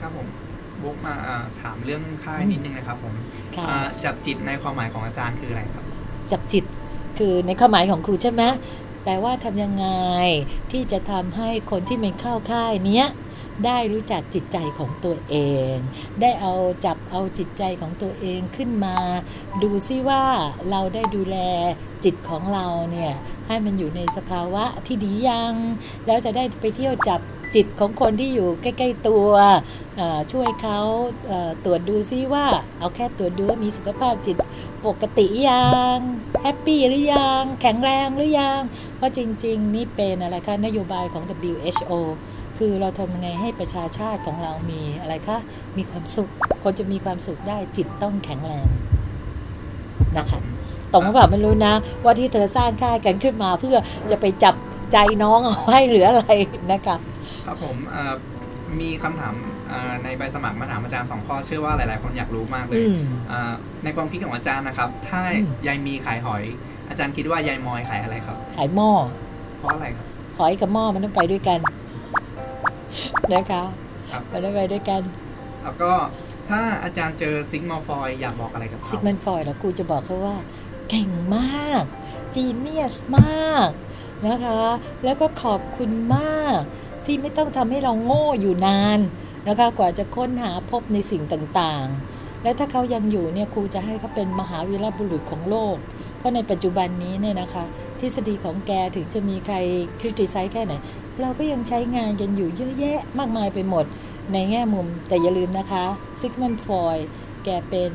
ครับผมบุกมาอ่าถามเรื่องค่ายนิดนึงนะครับผมค่ะอ่าจับจิตในความหมายของอาจารย์คืออะไรครับ จับจิตคือในความหมายของครูใช่ไหมแปลว่าทำยังไงที่จะทำให้คนที่เป็นเข้าค่ายเนี้ยได้รู้จักจิตใจของตัวเอง ได้เอาจับเอาจิตใจของตัวเองขึ้นมา ดูซิว่าเราได้ดูแลจิตของเราเนี่ยให้มันอยู่ในสภาวะที่ดียัง แล้วจะได้ไปเที่ยวจับจิตของคนที่อยู่ใกล้ ๆตัวเอ่อ ช่วยเขาตรวจดูซิว่า เอาแค่ตรวจดูว่ามีสุขภาพจิตปกติยังแฮปปี้หรือยัง แข็งแรงหรือยัง เพราะจริง ๆ นี่เป็นอะไรคะนโยบายของ WHO คือเราทำยังไงให้ประชาชาติของเรามีอะไรคะ มีความสุข คนจะมีความสุขได้จิตต้องแข็งแรงนะคะตรงหรือเปล่าไม่รู้นะ ว่าที่เธอสร้างค่ายกันขึ้นมาเพื่อจะไปจับใจน้องเอาให้เหลืออะไรนะคะ ครับผมมีคำถาม ในใบสมัครมาถามอาจารย์สองข้อเชื่อว่าหลาย ๆ คนอยากรู้มากเลยอืมอ่าในความคิดของอาจารย์นะครับ ถ้าอืมยายมีขายหอย อาจารย์คิดว่ายายมอยขายอะไรครับ ขายหม้อเพราะอะไรครับหอยกับหม้อมันต้องไปด้วยกันนะคะครับมันต้องไปด้วยกัน แล้วก็ถ้าอาจารย์เจอซิกมอร์ฟอยอยากบอกอะไรกับซิเขากมันฟอยด์แล้วกูจะบอกเขาว่า เก่งมาก จีเนียสมากนะคะ แล้วก็ขอบคุณมากที่ไม่ต้องทำให้เราโง่อยู่นาน นะคะกว่าจะค้นหาพบในสิ่งต่างๆ และถ้าเขายังอยู่เนี่ยครูจะให้เขาเป็นมหาวีรบุรุษของโลก เพราะในปัจจุบันนี้เนี่ยนะคะ ทฤษฎีของแกถึงจะมีใครคริติไซส์แค่ไหน เราก็ยังใช้งานกันอยู่เยอะแยะมากมายไปหมดในแง่มุมแต่อย่าลืมนะคะซิกมันฟอย แกเป็น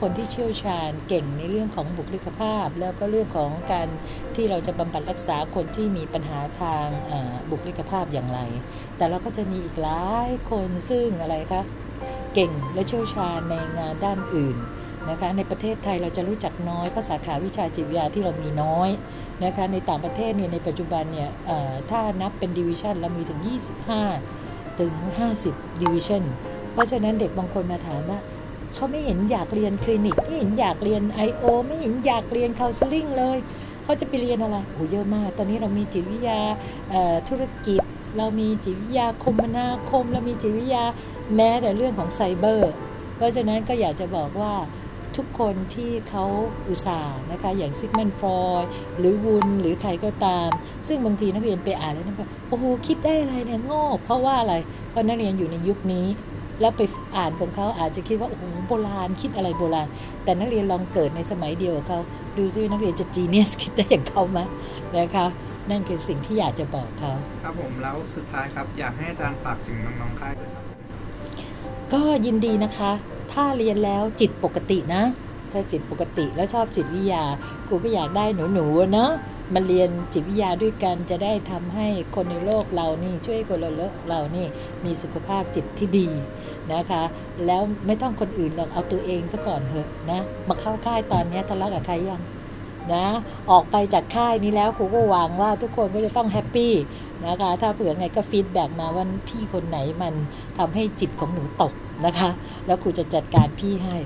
คนที่เชี่ยวชาญเก่งในเรื่องของบุคลิกภาพ แล้วก็เรื่องของการที่เราจะบำบัดรักษาคนที่มีปัญหาทางบุคลิกภาพอย่างไร แต่เราก็จะมีอีกหลายคนซึ่งอะไรคะเก่งและเชี่ยวชาญในงานด้านอื่นนะคะในประเทศไทยเราจะรู้จักน้อยเพราะสาขาวิชาจิตวิทยาที่เรามีน้อยนะคะในต่างประเทศเนี่ยในปัจจุบันเนี่ยถ้านับเป็นดิวิชันเรามีถึง 25 ถึง 50 division เพราะฉะนั้นเด็กบางคนมาถามว่า เขาไม่เห็นอยากเรียนคลินิกไม่เห็นอยากเรียน I.O. ไม่เห็นอยากเรียน counseling เลย เขาจะไปเรียนอะไรโอ้เยอะมาก ตอนนี้เรามีจิตวิทยาธุรกิจ เรามีจิตวิทยาคมนาคม เรามีจิตวิทยาแม้แต่เรื่องของไซเบอร์ เพราะฉะนั้นก็อยากจะบอกว่าทุกคนที่เขาอุตส่าห์นะคะอย่างซิกมันฟรอยหรือวุนหรือใครก็ตาม ซึ่งบางทีนักเรียนไปอ่านแล้วนะแบบโอ้โหคิดได้อะไรเนี่ยโง่เพราะว่าอะไร เพราะนักเรียนอยู่ในยุคนี้ แล้วไปอ่านของเขาอาจจะคิดว่าโอ้โหโบราณคิดอะไรโบราณ แต่นักเรียนลองเกิดในสมัยเดียวกับเขาดูซิว่านักเรียนจะจีเนียสคิดได้อย่างเขาไหมนะคะนั่นคือสิ่งที่อยากจะบอกเขาครับผมแล้วสุดท้ายครับอยากให้อาจารย์ฝากถึงน้องๆค่ายด้วยครับก็ยินดีนะคะ ถ้าเรียนแล้วจิตปกตินะ ถ้าจิตปกติแล้วชอบจิตวิทยาครูก็อยากได้หนูๆเนาะมาเรียนจิตวิทยาด้วยกันจะได้ทำให้คนในโลกเรานี่ช่วยคนในโลกเรานี่มีสุขภาพจิตที่ดี นะคะ แล้วไม่ต้องคนอื่นหรอกเอาตัวเองซะก่อนเถอะนะ มาเข้าค่ายตอนเนี้ยทะเลาะกับใครยังนะ ออกไปจากค่ายนี้แล้วครูก็หวังว่าทุกคนก็จะต้องแฮปปี้นะคะ ถ้าเผื่อไงก็ฟีดแบ็กมาว่าพี่คนไหนมันทำให้จิตของหนูตกนะคะ แล้วครูจะจัดการพี่ให้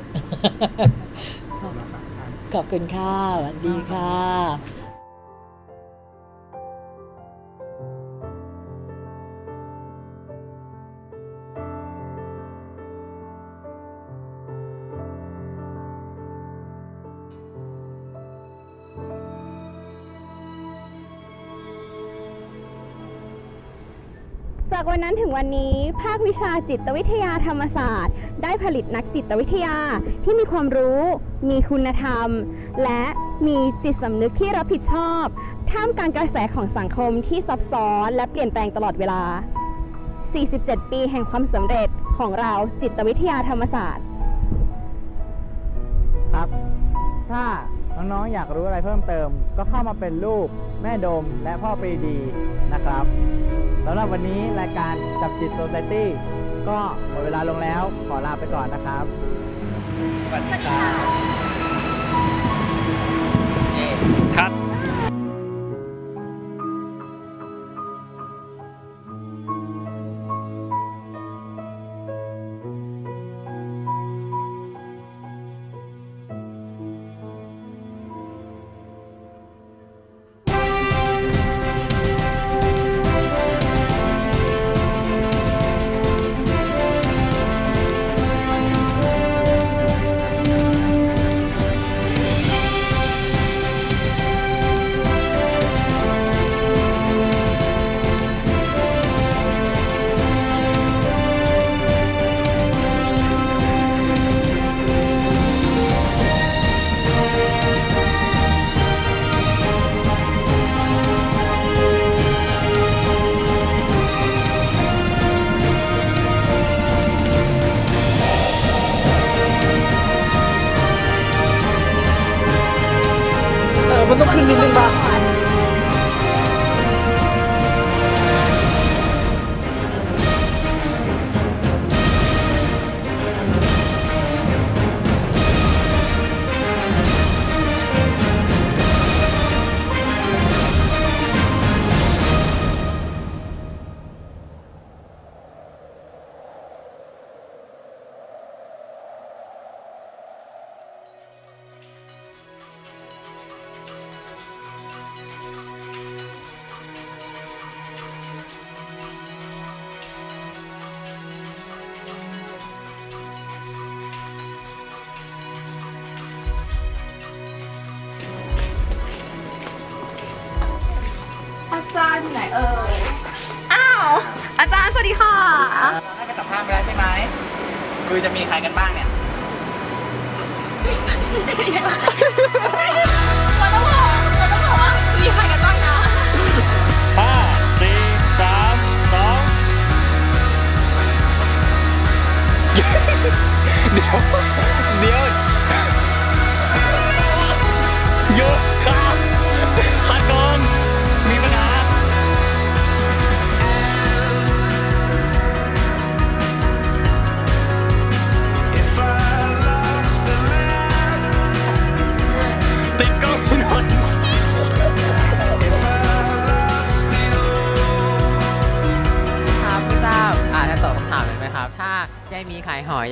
ขอบคุณครับอาจารย์ขอบคุณค่ะสวัสดีค่ะ จากวันนั้นถึงวันนี้ ภาควิชาจิตวิทยาธรรมศาสตร์ ได้ผลิตนักจิตวิทยาที่มีความรู้ มีคุณธรรม และมีจิตสำนึกที่รับผิดชอบ ท่ามกลางกระแสของสังคมที่ซับซ้อนและเปลี่ยนแปลงตลอดเวลา 47 ปีแห่งความสำเร็จของเราจิตวิทยาธรรมศาสตร์ ครับ ถ้า น้องๆ อยากรู้อะไรเพิ่มเติม ก็เข้ามาเป็นลูก แม่ดมและพ่อปรีดีนะครับสำหรับวันนี้รายการจับจิตโซเซตี้ก็หมดเวลาลงแล้วขอลาไปก่อนนะครับ สวัสดีครับ เอ่ยอ้าวอาจารย์สวัสดีค่ะ ให้ไปสัมภาษณ์ไปแล้วใช่ไหมคือจะมีใครกันบ้างเนี่ยเราต้องบอกเราต้องบอกว่ามีใครกันบ้างนะห้าสี่สามสองเดี๋ยว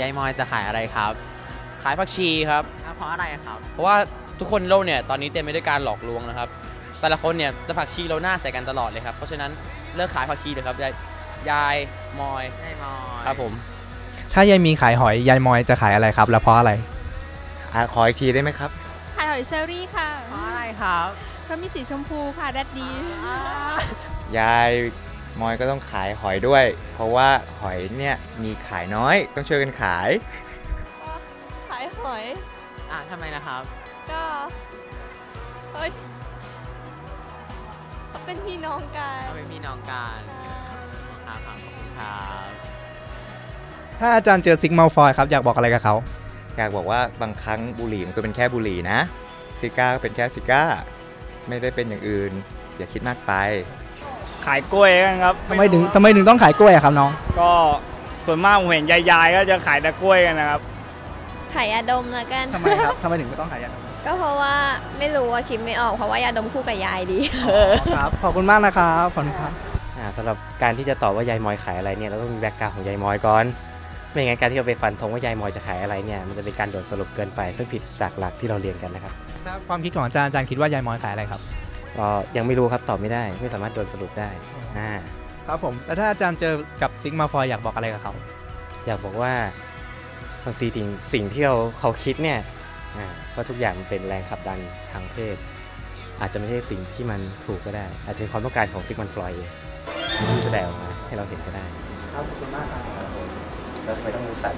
ายหอยยายมอยจะขายอะไรครับ ขายผักชีครับอ่าเพราะอะไรครับ เพราะว่าทุกคนโลกเนี่ยตอนนี้เต็มไปด้วยการหลอกลวงนะครับ แต่ละคนเนี่ยจะผักชีเราหน้าใส่กันตลอดเลยครับ เพราะฉะนั้นเลิกขายผักชีเถอะครับ ยายยายมอยยายมอยครับผม ถ้ายายมีขายหอยยายมอยจะขายอะไรครับ แล้วเพราะอะไรขออีกทีได้ไหมครับ ขายหอยเชอรี่ค่ะ เพราะอะไรครับ เพราะมีสีชมพูค่ะแดดดี ยาย มอยก็ต้องขายหอยด้วย เพราะว่าหอยเนี่ยมีขายน้อย ต้องช่วยกันขาย ขายหอย อ่าทำไมนะครับ ก็เฮ้ยเขาเป็นพี่น้องกันเราเป็นพี่น้องกันครับครับขอบคุณครับถ้าอาจารย์เจอซิกมาฟอยครับอยากบอกอะไรกับเขา อยากบอกว่าบางครั้งบุหรี่มันก็เป็นแค่บุหรี่นะซิก้าก็เป็นแค่ซิก้า ไม่ได้เป็นอย่างอื่น อย่าคิดมากไป ขายกล้วยกันครับทำไมถึงทำไมถึงต้องขายกล้วยอะครับน้อง ก็ส่วนมากผมเห็นยายๆก็จะขายแต่กล้วยกันนะครับ ขายยาดมแล้วกัน ทำไมครับทำไมถึงต้องขายยาก็เพราะว่าไม่รู้ว่าคิดไม่ออกเพราะว่ายาดมคู่กับยายดีครับขอบคุณมากนะครับขอบคุณครับอ่าสำหรับการที่จะตอบว่ายายมอยขายอะไรเนี่ยเราต้องมีแบ็กกราวของยายมอยก่อนไม่อย่างนั้นการที่เราไปฟันธงว่ายายมอยจะขายอะไรเนี่ยมันจะเป็นการโดดสรุปเกินไปซึ่งผิดจากหลักที่เราเรียนกันนะครับถ้าความคิดของอาจารย์อาจารย์คิดว่ายายมอยขายอะไรครับ ก็ยังไม่รู้ครับตอบไม่ได้ ไม่สามารถโดนสรุปได้อ่าครับผมแล้วถ้าอาจารย์เจอกับซิกมาฟอยอยากบอกอะไรกับเขา อยากบอกว่าบางทีสิ่งสิ่งที่เราเขาคิดเนี่ยอ่าว่าทุกอย่างมันเป็นแรงขับดันทางเพศ อาจจะไม่ใช่สิ่งที่มันถูกก็ได้ อาจจะเป็นความต้องการของซิกมันฟลอยด์ที่แสดงออกมาให้เราเห็นก็ได้ครับขอบคุณมากครับแล้วทำไมต้องมือสั่น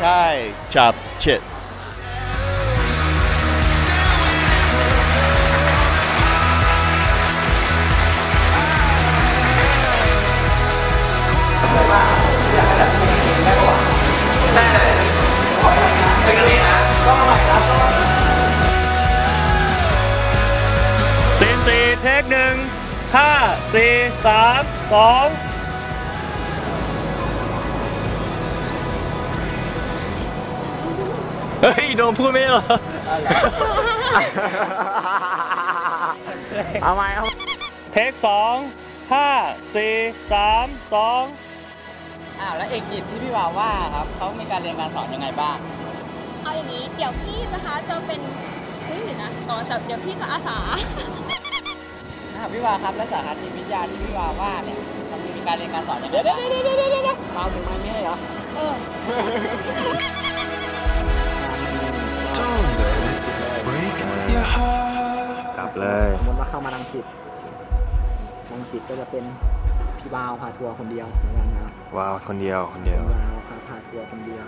ใช่จับจิตสี่ สี่สามสองเฮ้ย โดมพูดไม่เหรอ เอาไหมเอาเทคสองห้าสี่สามสองอ้าวแล้วเอกจิตที่พี่วาวว่าครับเขามีการเรียนการสอนยังไงบ้าง เอาอย่างนี้ เดี๋ยวพี่นะคะจะเป็นเฮ้ยเดี๋ยวนะต่อจากเดี๋ยวพี่จะอาสานะ ครับพี่วาวครับ และสาขาจิตวิทยาที่พี่วาวว่าเนี่ยมันมีการเรียนการสอนยังไงเดี๋ยวบ้างเดี๋ยวเดี๋ยวเดี๋ยวเดี๋ยวเมาถึงมันไม่ให้เหรอเออกลับเลยสมมติว่าเข้ามาลังสิตลังสิตก็จะเป็นพี่บาวพาทัวร์คนเดียวเหมือนกันนะว้าวคนเดียวคนเดียว พี่บาวพาพาทัวร์คนเดียว